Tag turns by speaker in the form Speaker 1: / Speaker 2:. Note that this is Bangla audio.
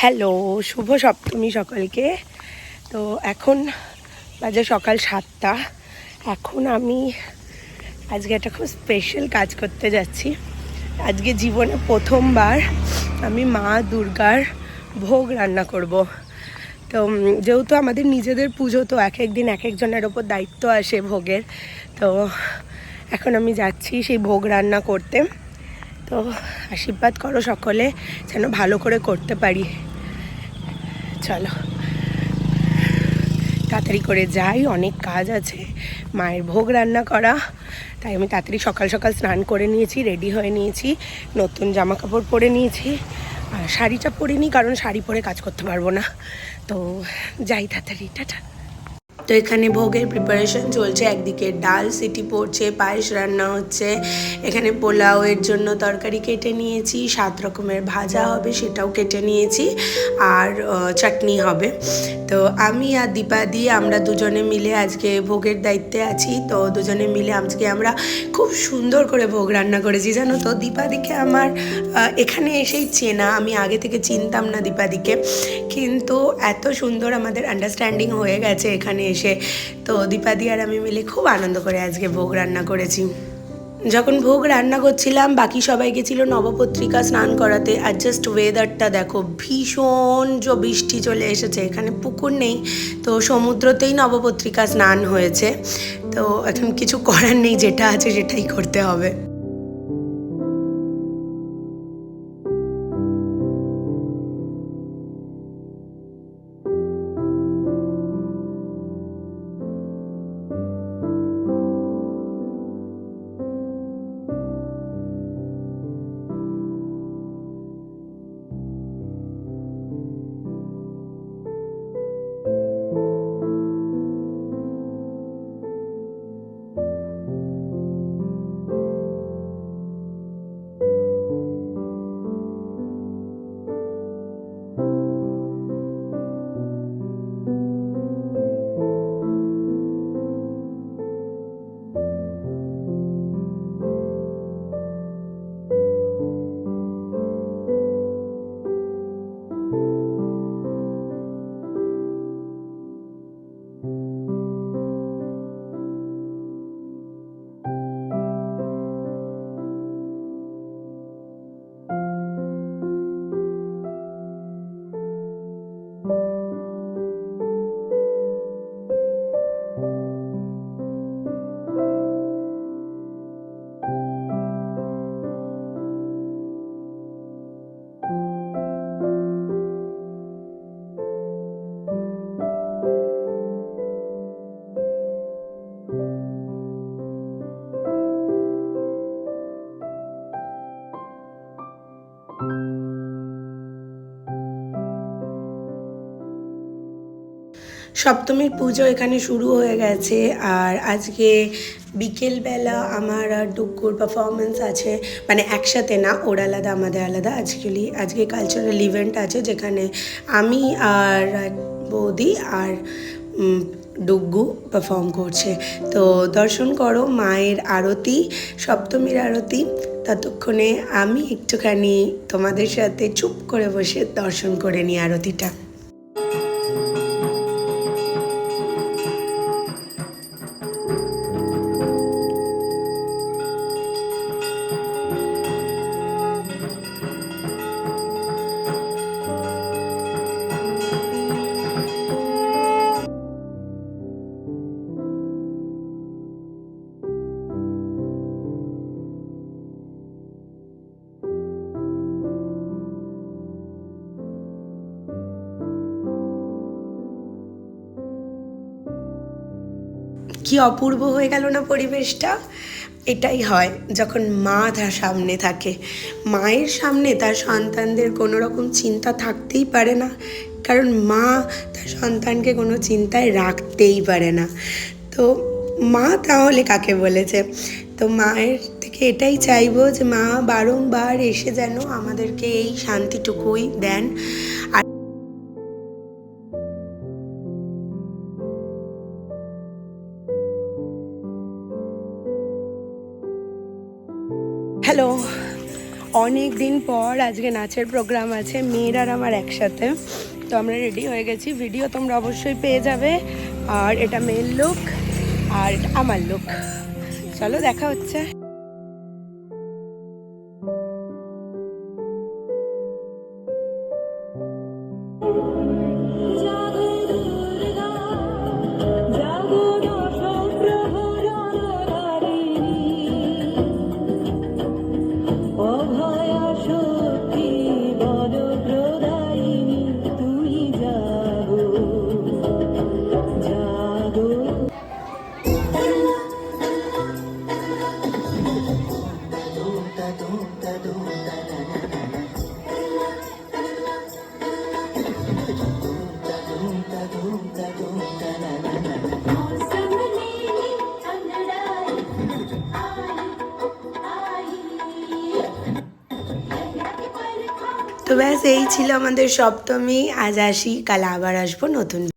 Speaker 1: হ্যালো, শুভ সপ্তমী সকলকে। তো এখন বাজে সকাল সাতটা। এখন আমি আজকে একটা খুব স্পেশাল কাজ করতে যাচ্ছি। আজকে জীবনে প্রথমবার আমি মা দুর্গার ভোগ রান্না করব। তো যেহেতু আমাদের নিজেদের পুজো, তো এক এক দিন এক একজনের ওপর দায়িত্ব আসে ভোগের। তো এখন আমি যাচ্ছি সেই ভোগ রান্না করতে। তো আশীর্বাদ করো সকলে, যেন ভালো করে করতে পারি। চলো। তাড়াতাড়ি করে যাই, অনেক কাজ আছে। মায়ের ভোগ রান্না করা, তাই আমি তাড়াতাড়ি সকাল সকাল স্নান করে নিয়েছি রেডি হয়ে নিয়েছি। নতুন জামা কাপড় পরে নিয়েছি। আর শাড়িটা পরিনি, কারণ শাড়ি পরে কাজ করতে পারব না। তো যাই তাড়াতাড়ি, টাটা। তো এখানে ভোগের প্রিপারেশন চলছে। একদিকে ডাল সিটি পড়ছে, পায়েস রান্না হচ্ছে। এখানে পোলাওয়ের জন্য তরকারি কেটে নিয়েছি, সাত রকমের ভাজা হবে সেটাও কেটে নিয়েছি, আর চাটনি হবে। তো আমি আর দীপাদি আমরা দুজনে মিলে আজকে ভোগের দায়িত্বে আছি। তো দুজনে মিলে আজকে আমরা খুব সুন্দর করে ভোগ রান্না করেছি। জানো তো দীপাদিকে আমার এখানে এসেই চেনা। আমি আগে থেকে চিনতাম না দীপাদিকে কিন্তু এত সুন্দর আমাদের আন্ডারস্ট্যান্ডিং হয়ে গেছে এখানে এসে তো দীপাদি আর আমি মিলে খুব আনন্দ করে আজকে ভোগ রান্না করেছি। যখন ভোগ রান্না করছিলাম, বাকি সবাই গেছিল নবপত্রিকা স্নান করাতে আর জাস্ট ওয়েদারটা দেখো, ভীষণ যে বৃষ্টি চলে এসেছে, এখানে পুকুর নেই, তো সমুদ্রতেই নবপত্রিকা স্নান হয়েছে। তো এখন কিছু করার নেই, যেটা আছে সেটাই করতে হবে। সপ্তমীর পুজো এখানে শুরু হয়ে গেছে আর আজকে বিকেলবেলা আমার আর ডুকুর পারফরমেন্স আছে। মানে একসাথে না, ওর আলাদা, আমাদের আলাদা। অ্যাকচুয়ালি আজকে কালচারাল ইভেন্ট আছে যেখানে আমি আর বৌদি আর ডুগ্গু পারফর্ম করছে। তো দর্শন করো, মায়ের আরতি, সপ্তমীর আরতি। ততক্ষণে আমি একটুখানি তোমাদের সাথে চুপ করে বসে দর্শন করে নিই আরতিটা। কি অপূর্ব হয়ে গেল না পরিবেশটা? এটাই হয়, যখন মা তার সামনে থাকে। মায়ের সামনে তার সন্তানদের কোনো রকম চিন্তা থাকতেই পারে না। কারণ মা তার সন্তানকে কোনো চিন্তায় রাখতেই পারে না। তো মা তাহলে কাকে বলেছে? তো মায়ের থেকে এটাই চাইব যে মা বারংবার এসে যেন আমাদেরকে এই শান্তিটুকুই দেন। আর হ্যালো
Speaker 2: অনেক দিন পর আজকে নাচের প্রোগ্রাম আছে, মেয়ের আর আমার একসাথে। তো আমরা রেডি হয়ে গেছি। ভিডিও তোমরা অবশ্যই পেয়ে যাবে। আর এটা মেয়ের লুক আর আমার লুক চলো, দেখা হচ্ছে। তো ব্যাস এই ছিল আমাদের সপ্তমী। আজ আসি কাল আবার আসব নতুন